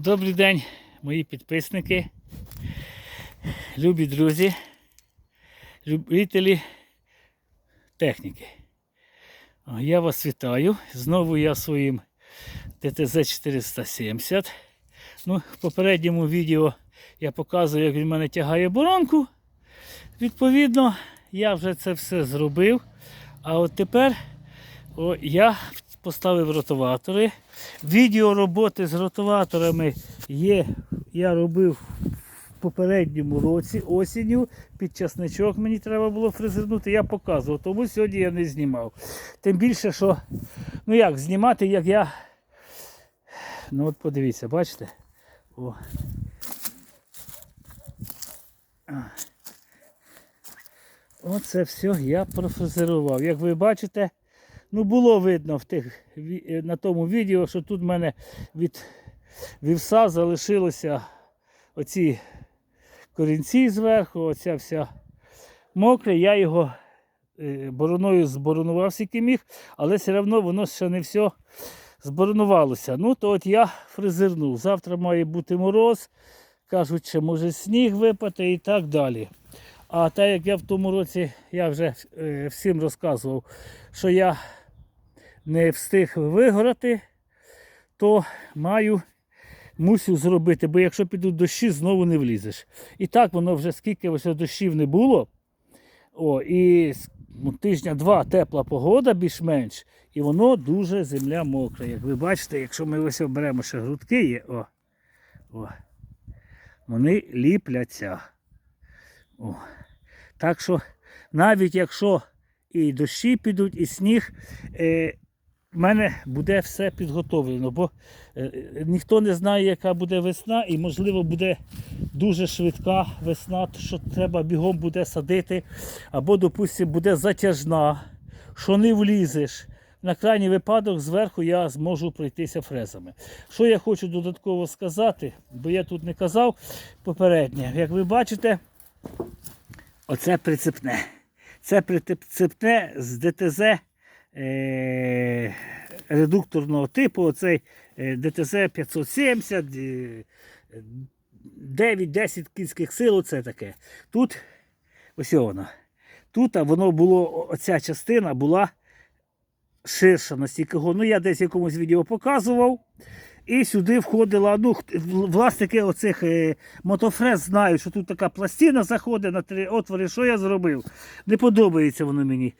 Добрий день, мої підписники, любі друзі, любителі техніки. Я вас вітаю. Знову я своїм ТТЗ 470. Ну, в попередньому відео я показую, як він мене тягає боронку. Відповідно, я вже це все зробив. А от тепер о, я поставив ротоватори. Відео роботи з ротоваторами є, я робив в попередньому році осінню. Під часничок мені треба було фрезернути, я показував, тому сьогодні я не знімав. Тим більше, що, ну як, знімати, як я. Ну от подивіться, бачите? О. Оце все я профрезерував. Як ви бачите, ну було видно в тих, е, на тому відео, що тут в мене від вівса залишилося оці корінці зверху, оця вся мокре. Я його е, бороною зборонував скільки міг, але все одно воно ще не все зборонувалося. Ну, то от я фрезернув. Завтра має бути мороз. Кажуть, що може сніг випати і так далі. А так як я в тому році я вже е, всім розказував, що я не встиг вигорати, то маю, мусю зробити, бо якщо підуть дощі, знову не влізеш. І так воно вже скільки ось дощів не було. О, і ну, тижня-два тепла погода більш-менш, і воно дуже земля мокра. Як ви бачите, якщо ми ось оберемо ще грудки є, о, о, вони ліпляться. О. Так що навіть якщо і дощі підуть, і сніг, е, в мене буде все підготовлено, бо е, ніхто не знає, яка буде весна, і можливо буде дуже швидка весна, що треба бігом буде садити, або, допустимо, буде затяжна, що не влізеш. На крайній випадок зверху я зможу пройтися фрезами. Що я хочу додатково сказати, бо я тут не казав попередньо. Як ви бачите, Оце прицепне. Це прицепне з ДТЗ е, редукторного типу. Оцей е, ДТЗ 570, е, 9-10 кінських сил. Оце таке. Тут ось воно. Тут воно було, оця частина була ширша настільки. Ну, я десь якомусь відео показував. І сюди входила, ну, власники оцих е, мотофрез знають, що тут така пластина заходить на три отвори. Що я зробив? Не подобається воно мені.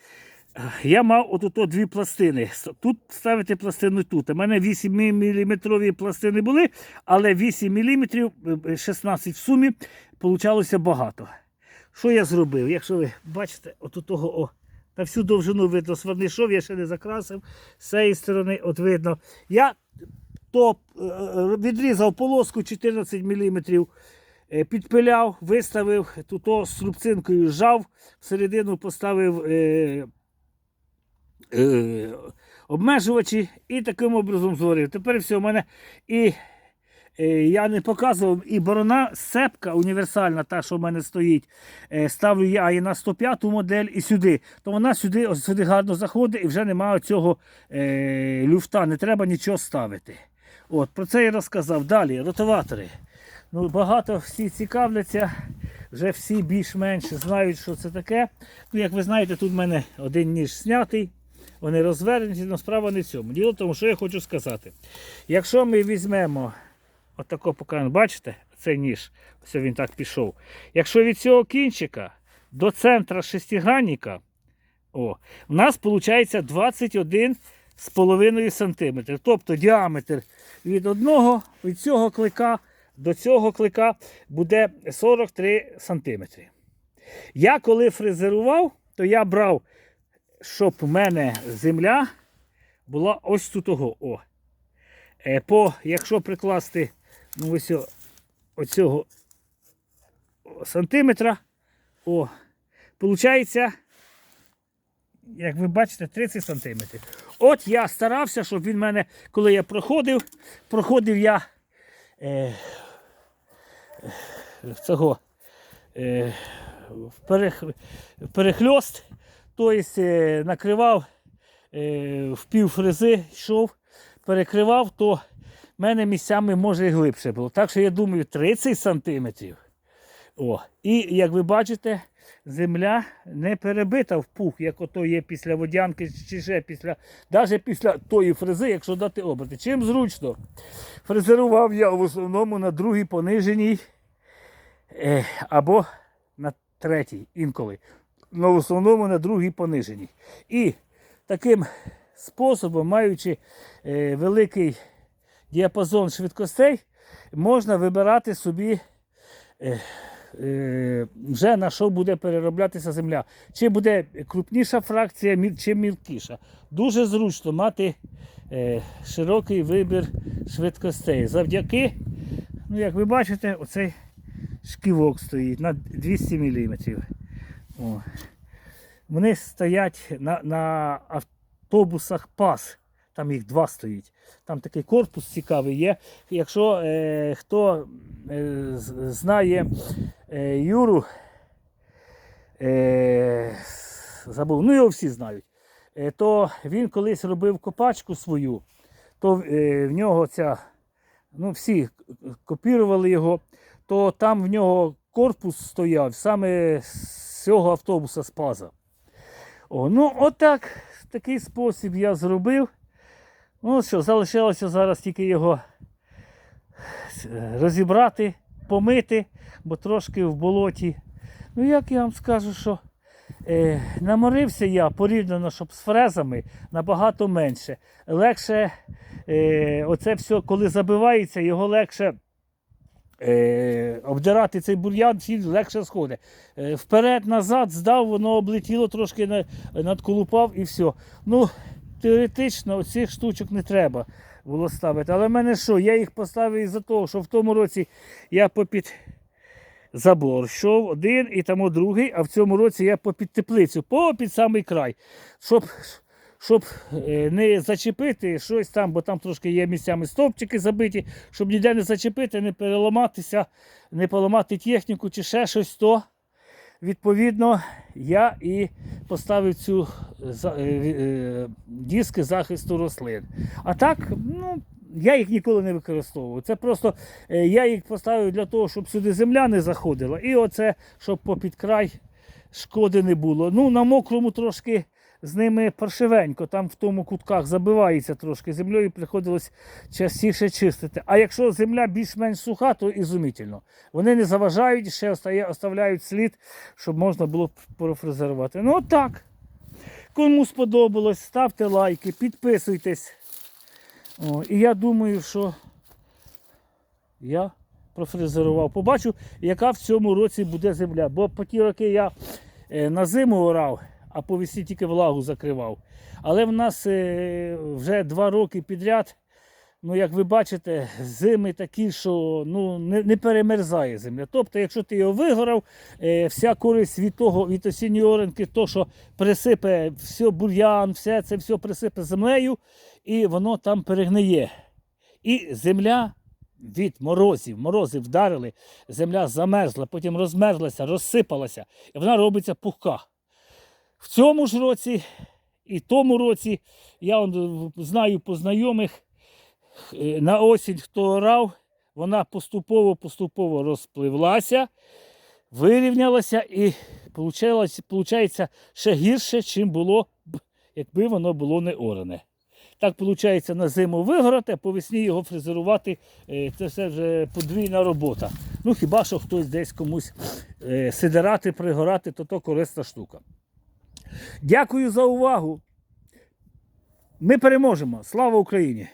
Е, Я мав отут от дві пластини. Тут ставити пластину тут. У мене 8 мм пластини були, але 8 мм, 16 в сумі, получалося багато. Що я зробив? Якщо ви бачите, от того, о, та всю довжину видно сварнишов, я ще не закрасив. З цієї сторони, от видно. Я то е, е, відрізав полоску 14 мм, підпиляв, виставив, тут з трубцинкою зжав, всередину поставив е, обмежувачі і таким образом зварив. Тепер все, у мене і е, я не показував, і борона сцепка універсальна, та, що в мене стоїть, е, ставлю я і на 105 модель, і сюди. То вона сюди, ось сюди гарно заходить і вже немає цього е, люфта, не треба нічого ставити. От, про це я розказав. Далі, ротоватори. Ну, багато всі цікавляться, вже всі більш-менш знають, що це таке. Ну, як ви знаєте, тут в мене один ніж знятий, вони розвернуті, але справа не в цьому. Діло в тому, що я хочу сказати. Якщо ми візьмемо отако покажемо, бачите, цей ніж, ось він так пішов. Якщо від цього кінчика до центра шестигранника, о, в нас виходить 21 з половиною сантиметр. Тобто діаметр від одного, від цього клика до цього клика буде 43 сантиметри. Я коли фрезерував, то я брав, щоб в мене земля була ось тут. О. О. Е, По, якщо прикласти ну, ось оцього сантиметра, о, получається, як ви бачите, 30 сантиметрів. От я старався, щоб він мене, коли я проходив, проходив я е, е, цього е, перех, перехльост, тобто е, накривав е, в пів фрези, йшов, перекривав, то в мене місцями може і глибше було. Так що я думаю, 30 сантиметрів. О. І як ви бачите, земля не перебита в пух, як ото є після водянки, чи ще після, навіть після тої фрези, якщо дати оберти. Чим зручно? Фрезерував я в основному на другій пониженій е, або на третій інколи. Ну, в основному на другій пониженій. І таким способом, маючи е, великий діапазон швидкостей, можна вибирати собі е, е, вже на що буде перероблятися земля. Чи буде крупніша фракція, чи мілкіша. Дуже зручно мати широкий вибір швидкостей. Завдяки, ну, як ви бачите, оцей шківок стоїть на 200 мм. Вони стоять на, на автобусах ПАС. Там їх два стоїть. Там такий корпус цікавий є. Якщо е, хто е, знає е, Юру, е, забув, ну його всі знають, е, то він колись робив копачку свою, то е, в нього ця, ну всі копірували його, то там в нього корпус стояв саме з цього автобуса з Паза. О, ну, отак, такий спосіб я зробив. Ну що, залишилося зараз тільки його е, розібрати, помити, бо трошки в болоті. Ну, як я вам скажу, що е, наморився я порівняно, щоб з фрезами набагато менше. Легше, е, оце все, коли забивається, його легше. Е, обдирати цей бур'ян він легше сходить. Е, вперед-назад здав, воно облетіло, трошки на, надколупав і все. Ну, теоретично цих штучок не треба було ставити. Але в мене що? Я їх поставив із-за того, що в тому році я попід забор йшов один і тому другий, а в цьому році я попід теплицю, попід самий край. Щоб, щоб е, не зачепити щось там, бо там трошки є місцями стовпчики забиті, щоб ніде не зачепити, не переламатися, не поламати техніку чи ще щось, то відповідно я і поставив цю е, е, диски захисту рослин. А так, ну. Я їх ніколи не використовував. Це просто я їх поставив для того, щоб сюди земля не заходила. І оце, щоб попід край шкоди не було. Ну, на мокрому трошки з ними паршивенько, там в тому кутках забивається трошки землею, приходилось частіше чистити. А якщо земля більш-менш суха, то ізумітельно. Вони не заважають, ще оставляють слід, щоб можна було профрезерувати. Ну так. Кому сподобалось, ставте лайки, підписуйтесь. О, і я думаю, що я профрезерував. Побачу, яка в цьому році буде земля. Бо по ті роки я е, на зиму орав, а по весні тільки влагу закривав. Але в нас е, вже два роки підряд, ну як ви бачите, зими такі, що ну, не, не перемерзає земля. Тобто, якщо ти його вигорав, е, вся користь від того, від осінньої оренки, то що присипе все бур'ян, все це все присипе землею, і воно там перегниє. І земля від морозів, морози вдарили, земля замерзла, потім розмерзлася, розсипалася, і вона робиться пухка. В цьому ж році і тому році я знаю по знайомих, е, на осінь хто орав, вона поступово-поступово розпливлася, вирівнялася і виходить ще гірше, чим було якби воно було не оране. Так виходить на зиму вигорати, а по весні його фрезерувати. е, Це все вже подвійна робота. Ну хіба що хтось десь комусь е, сидирати, пригорати, то то корисна штука. Дякую за увагу. Ми переможемо. Слава Україні!